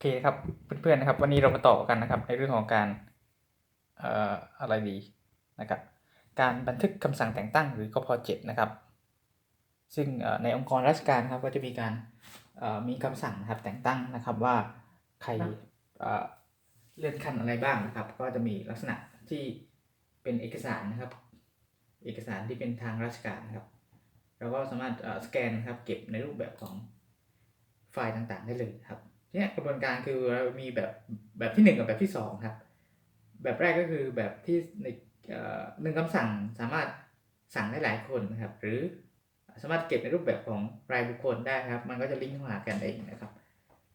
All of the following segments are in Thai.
เคครับเพื่อนๆนะครับ วันนี้เรามาต่อกันนะครับ ในเรื่องของการเอ่ออะไรดีนะครับการบันทึกคำสั่งแต่งตั้งหรือกพ7นะครับ ซึ่งเอ่อในองค์กรราชการครับก็จะมีการเอ่อมีคำสั่งนะครับแต่งตั้งนะครับว่าใครเอ่อเลื่อนขั้นอะไรบ้างนะครับ ก็จะมีลักษณะที่เป็นเอกสารนะครับ เอกสารที่เป็นทางราชการนะครับเราก็สามารถเอ่อสแกนนะครับเก็บในรูปแบบของไฟล์ต่างๆ ได้เลยครับ เนี่ยกระบวนการคือเรามีแบบแบบที่1กับแบบที่2ครับ แบบแรกก็คือแบบที่ในหนึ่งคำสั่งสามารถสั่งได้หลายคนนะครับ หรือสามารถเก็บในรูปแบบของรายบุคคลได้ครับ มันก็จะลิงก์เข้าหากันเองนะครับ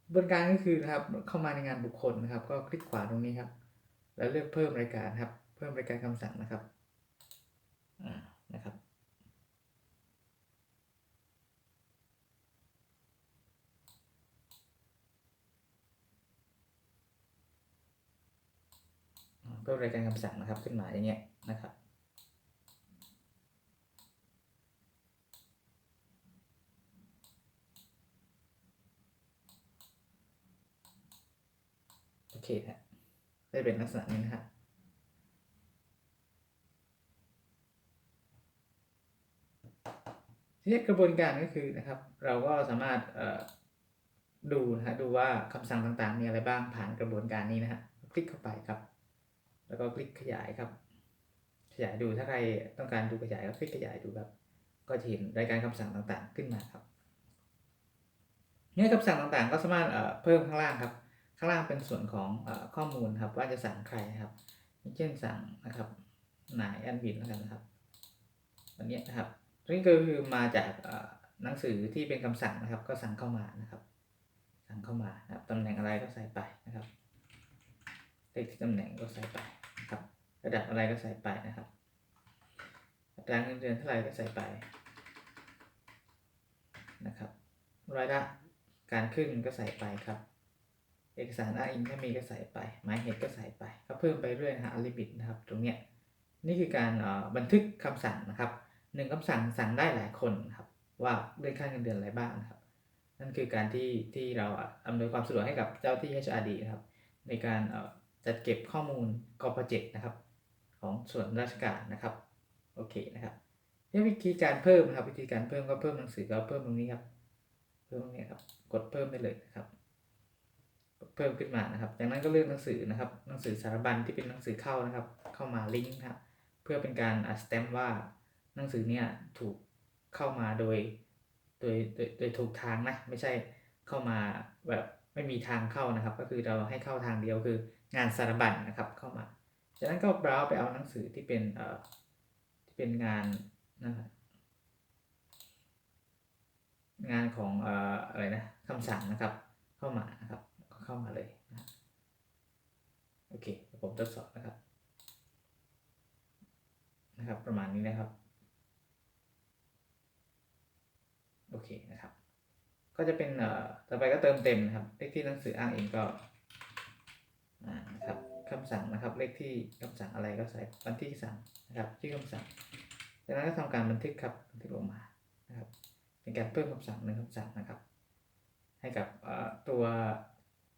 กระบวนการก็คือนะครับเข้ามาในงานบุคคลนะครับ ก็คลิกขวาตรงนี้ครับ แล้วเลือกเพิ่มรายการครับ เพิ่มรายการคำสั่งนะครับอ่านะครับ เพิ่มรายการคำสั่งนะครับ ขึ้นมาอย่างเงี้ยนะครับโอเคฮะได้เป็นลักษณะนี้นะครับทีนี้กระบวนการก็คือนะครับ เราก็สามารถดูนะฮะดูว่าคำสั่งต่างๆมีอะไรบ้างผ่านกระบวนการนี้นะฮะคลิกเข้าไปครับ แล้วก็คลิกขยายครับ ขยายดูถ้าใครต้องการดูขยายก็คลิกขยายดูครับ ก็จะเห็นรายการคำสั่งต่างๆ ขึ้นมาครับเนี่ยคำสั่งต่างๆ ก็สามารถเพิ่มข้างล่างครับ ข้างล่างเป็นส่วนของอข้อมูลครับ ว่าจะสั่งใครนะครับเช่นสั่งนะครับนายแอนบินแล้วกันนะครับอันนี้นะครับนี่ก็คือมาจากหนังสือที่เป็นคำสั่งนะครับ ก็สั่งเข้ามานะครับ สั่งเข้ามานะครับตำแหน่งอะไรก็ใส่ไป ขที่ตำแหน่งก็ใส่ไปนะครับ ระดับอะไรก็ใส่ไปนะครับอัตราเงินเดือนเท่าไหร่ก็ใส่ไปนะครับรายละการขึ้นก็ใส่ไปครับ เอกสารอ้างอิงถ้ามีก็ใส่ไป หมายเหตุก็ใส่ไป ก็เพิ่มไปเรื่อยนะฮะลิมิตนะครับ ตรงเนี้ยนี่คือการบันทึกคำสั่งนะครับหนึ่งคำสั่งสั่งได้หลายคนครับ ว่าเลื่อนขั้นเงินเดือนอะไรบ้างครับ นั่นคือการที่ที่เราอำนวยความสะดวกให้กับเจ้าที่ HRD นะครับ ในการ จัดเก็บข้อมูลกพ7นะครับ ของส่วนราชการนะครับโอเคนะครับนี่วิธีการเพิ่มนะครับ วิธีการเพิ่มก็เพิ่มหนังสือก็เพิ่มตรงนี้ครับเพิ่มตรงนี้ครับกดเพิ่มได้เลยนะครับ เพิ่มขึ้นมานะครับ จากนั้นก็เลือกหนังสือนะครับ หนังสือสารบัญที่เป็นหนังสือเข้านะครับ เข้ามาลิงก์นะครับเพื่อเป็นการสแตมป์ว่าหนังสือเนี่ยถูกเข้ามาโดยโดยโดยโดยถูกทางนะไม่ใช่เข้ามาแบบ ไม่มีทางเข้านะครับ ก็คือเราให้เข้าทางเดียวคืองานสารบัญนะครับเข้ามา จากนั้นก็เบราว์ไปเอาหนังสือที่เป็นเอ่อที่เป็นงานนะครับงานของเอ่ออะไรนะคำสั่งนะครับ เข้ามานะครับก็เข้ามาเลยนะโอเคผมทดสอบนะครับนะครับ ประมาณนี้นะครับ โอเคนะครับ ก็จะเป็นเอ่อต่อไปก็เติมเต็มนะครับ เลขที่หนังสืออ้างอิงก็อ่านะครับคำสั่งนะครับ เลขที่คำสั่งอะไรก็ใส่วันที่สั่งนะครับชื่อคำสั่ง จากนั้นก็ทำการบันทึกครับบันทึกลงมานะครับเป็นการเพิ่มคำสั่งหนึ่งคำสั่งนะครับ ให้กับตัว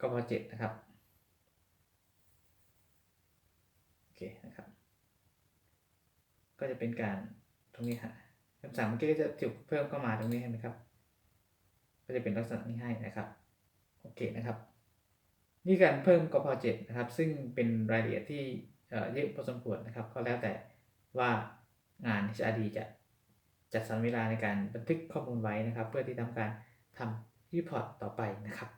กพ7นะครับโอเคนะครับ ก็จะเป็นการตรงนี้ฮะคำสั่งเมื่อกี้ก็จะถูกเพิ่มเข้ามาตรงนี้เห็นไหมครับ ก็จะเป็นลักษณะนี้ให้นะครับโอเคนะครับนี่การเพิ่มกพ7นะครับ ซึ่งเป็นรายละเอียดที่เยอะพอสมควรนะครับ ก็แล้วแต่ว่างาน HRD จะจัดสรรเวลาในการบันทึกข้อมูลไว้นะครับ เพื่อที่ทำการทำรีพอร์ตต่อไปนะครับ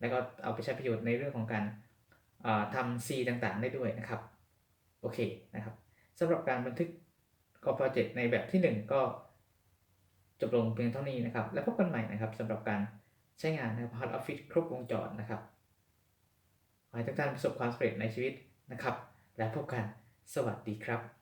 แล้วก็เอาไปใช้ประโยชน์ในเรื่องของการทำ C ต่างๆ ได้ด้วยนะครับ โอเคนะครับสำหรับการบันทึกกพ7ในแบบที่ 1 ก็ จบลงเพียงเท่านี้นะครับ แล้วพบกันใหม่นะครับสำหรับการใช้งานนะครับ Hot Office ครบวงจรนะครับขอให้ทุกท่านประสบความสำเร็จในชีวิตนะครับ และพบกันสวัสดีครับ